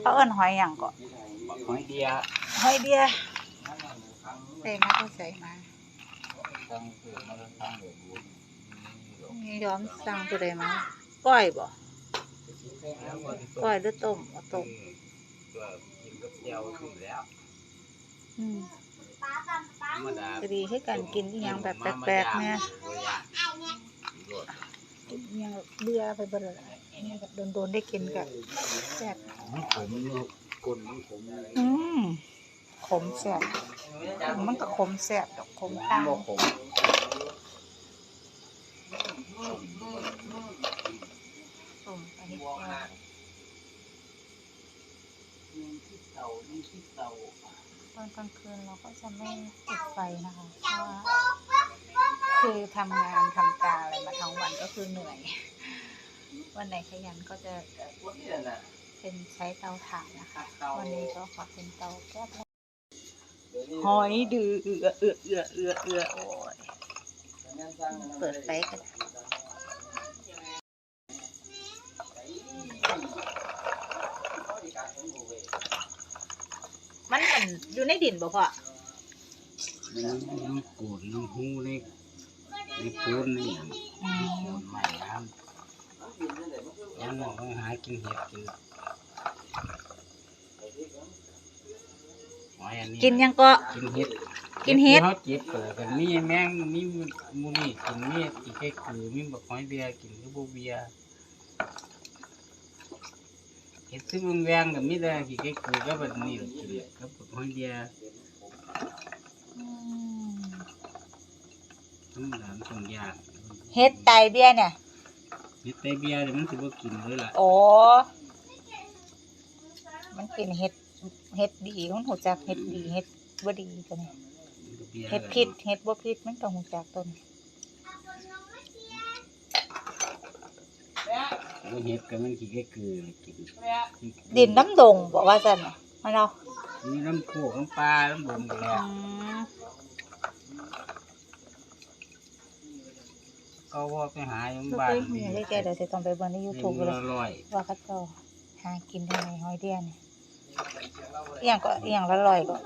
เขาเอิ้นหอยหยังก็หอยเดียหอยเดียใส่มาก็ใส่มาตั้งเกิดมาตั้งเดือดบุญนี่ย้อมสั่งตัวใดมาก้อยบ่ก้อยหรือต้มเอาต้มตัวกินกับเจียวถึงแล้วอืมธรรมดาก็ดีให้กันกินอหยังแบบแปลกๆเนี่ยกินอหยังเบื่อไปเบ่ละ นี่แบบโดนๆได้กินกับแซ่บมันขมลูกกลมันขมอืมขมแซ่บมันก็ขมแซ่บดอกขมต่างบ่ขมต้มอันนี้ก็ตอนกลางคืนเราก็จะไม่ปิดไฟนะคะเพราะว่าคือทำงานทำการอะไรมาทั้งวันก็คือเหนื่อย วันไหนขยันก็จะเป็นใช้เตาถ่านนะคะ วันนี้ก็ขอเป็นเตาแก๊สหอยดือเอือเอือเอือเอือเอือโอ้ยเปิดไฟกันมันเหมือนอยู่ในดินบ่พ่อมันน้ำกูดน้ำหูในในปูนนี่อย่างอืมใหม่น้ำ ยังมองหากินเห็ดกินหอยอันนี้กินยังก็ กินเห็ดกินเห็ด เขาเจ็บเปิดกันมีแมงมีมูนี่กินมีอีกแค่คือมีบักหอยเบียร์กินก็บ่เบียร์เห็ดซื้อเบิ่งแวงกับมีแต่กี่แค่คือก็แบบนี้แหละกินก็บักหอยเบียร์อืมธรรมดามันต้องยาก เฮ็ดไตเบี้ยเนี่ย เห็ดแต่เบียร์เดี๋ยวมันสิบ่กินเลยล่ะ โอ้มันเป็นเฮ็ดเฮ็ดดีมันหูจักเฮ็ดดีเฮ็ดบ่ดีตัวนี้มันก็บียร์เฮ็ดผิดเฮ็ดบ่ผิดมันต้องหูจักตัวนี้แล้วเห็ดก็มันกี่แค่คือกินดินน้ำดงบอกว่าซั่นน่ะมันเอามีน้ำโคกน้ำปลาน้ำบมกันแล้อืวม ก็ว่าไปหาอยู่บ่บ้าเคนยเห็นเลยแกเดี๋ยวจะต้องไปเบิ่งใน YouTube เลเลยอร่อยว่าเขาเจ้าหากินได้ไงหอยเดียนี่อีหยังก็อีหยังละร้อยก็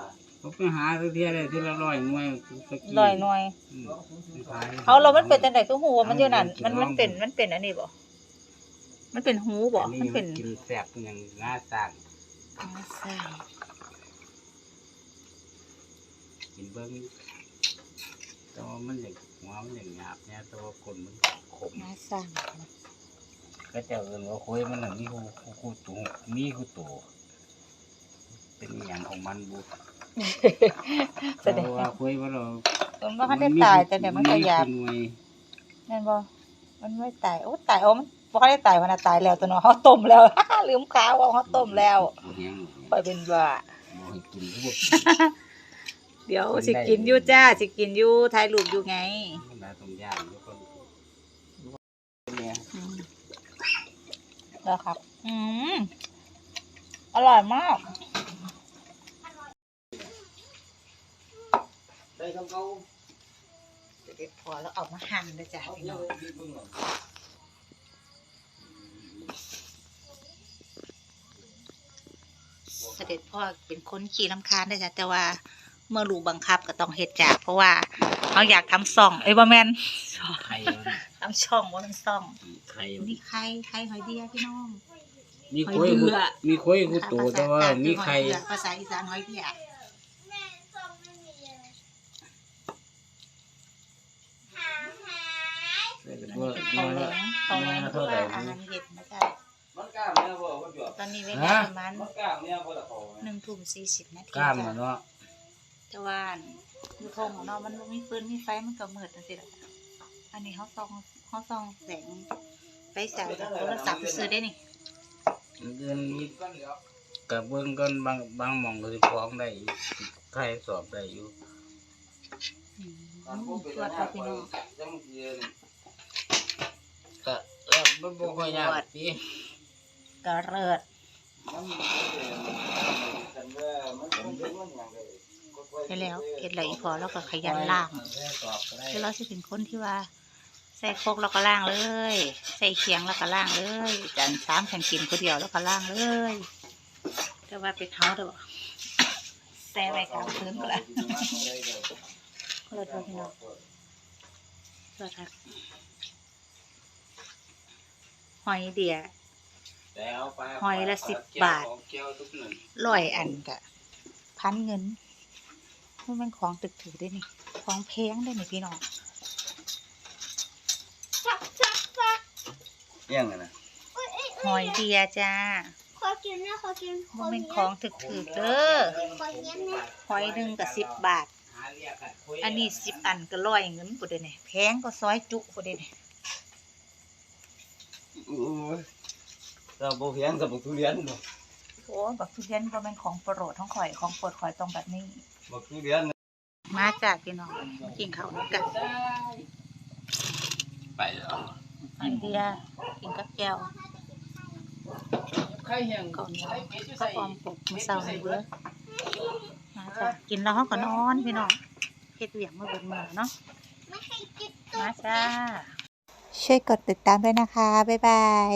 เขาไปหาเที่ยวได้ที่ละร้อยหน่วยสักกี่ร้อยหน่วยอืมไปหเอาเรามันเป็นจังไดคือหูว่ามันอยู่นั่นมันมันเป็นมันเป็นอันนี้บ่มันเป็นหูบ่อันนี้มันมัเป็นนกินแซ่บอย่างง่าสั่งอ่าใช่กินเบิ้งแต่ว่ามันอย่าง หัวมันอย่างหยาบเนี่ยแต่ว่าคนมันขมน่าสั่งก็จะเอินว่าคุยมันน่ะมีคูคูคูตัวมีคูตัวเป็นอหย่างของมันบุแสแต่ดงว่าคุยว่าเรามันบ่ทันได้ตายแต่เดี๋ยวมันก็หยาบหน่วยแม่นบ่มันไม่ตายโอ้ตายโอ้มันบ่ทันได้ตายมันน่ะตายแล้วตัวเนาะเฮาต้มแล้ว ลืมข่าวว่าเฮาต้มแล้วบ่แห้งค่อยเป็นบ้าบ่ให้กินทุก เดี๋ยวสิกินอยู่จ้าสิกินอยู่ถ่ายรูปอยู่ไงมันได้ตรงย่างแล้วก็เนี่ยอืมแล้วครับ อืมอร่อยมากได้เขาเขาเดี๋ยวพอแล้วเอามาหั่นนะจ๊ะพี่น้องเสด็จพ่อเป็นคนขี่ลำคาญได้จ้ะแต่ว่า เมื่อลูกบังคับก็ต้องเฮ็ดจากเพราะว่าเขาอยากทำซ่องเอ้ยบ่แม่นไข่ทำช่องว่ามันซ่องไข่นี่ไข่ไข่หอยเดียพี่น้อง มีคุยคือมีคุยคือตัวแต่ว่ามีไข่ภาษาอีสานหอยเดียว่าเขาว่าเลี้ยงเขาเลี้ยงว่าเพราะเท่าไหร่ว่าอาหารเย็นนะจ๊ะมันกล้ามเนี่ยบ่ก็จวบตอนนี้เวฮะลาประมาณมันกล้ามเนี่ยบ่ละพอหนึ่งทุ่มสี่สิบนาทีกล้ามจ้ะอะเนาะ แต่ว่าอยู่ทงของเรามันบ่มีฟืนมีไฟมันก็มืดจังซี่ล่ะอันนี้เขาส่องเขาส่องแสงไฟฉายจากโทรศัพท์ซื้อได้นี่เดือนนี้ก้อนเหลือกับเบิ้งก้อนบางบางหมองก็สิฟ้องได้อยู่ไข่สอบได้อยู่อืมตอนพวกเป็นตรวจหเอาน้าพี่คอยน้องจังเทียนก็เออบ่บ่ค่อยยากติกระเริด มันกันว่ามันมันเป็นมันอย่างไร ไปแล้วเฮ็ดอะไรอีพอแล้วก็ขยันล่างคือเราสิเป็นคนที่ว่า ใส่โคกแล้วก็ล่างเลย ใส่เคียงแล้วก็ล่างเลยจานสามแข่งกินคนเดียวแล้วก็ล่างเลยแต่ว่าไปเท้าเด้อบ่ใส่ไว้กลางพื้นก็ละก็เลยโทษพี่น้องโทษครับหอยเดียหอยละ10บบาทร้อยอันกะพันเงิน นเป็นของตึกถือได้นี่ของแพงได้นี่พี่น้องเอี่ยงอะนะหอยเดียจ้าขอกินนะขอกินมันเป็นของตึกถือเด้อขอเงี้ยนะหอยหนึ่งกับสิบบาท อันนี้สิบอันก็ร้อยเงินปุเดเนี่ยแพงก็ซอยจุปุเดเนี่ยโอ้ยเราบ่เพียงกับบักทุเรียนบ่โอ้บักทุเรียนก็เป็นของโปรดของข่อยของโปรดข่อยตรงแบบนี้ บักทุเรียนมาจากพี่น้องมากินข้าวน้ำกันไปแล้วหอยเดียกินกับแก้วใครเหียงก่อนนี้ก็ออมปกมือเศร้าให้เบื่อมาจ้ะกินแล้วเขาก็นอนพี่น้องเฮ็ดเหวี่ยงมาเบิดมือเนาะไม่ให้กินมาจ้าช่วยกดติดตามด้วยนะคะ บ๊ายบาย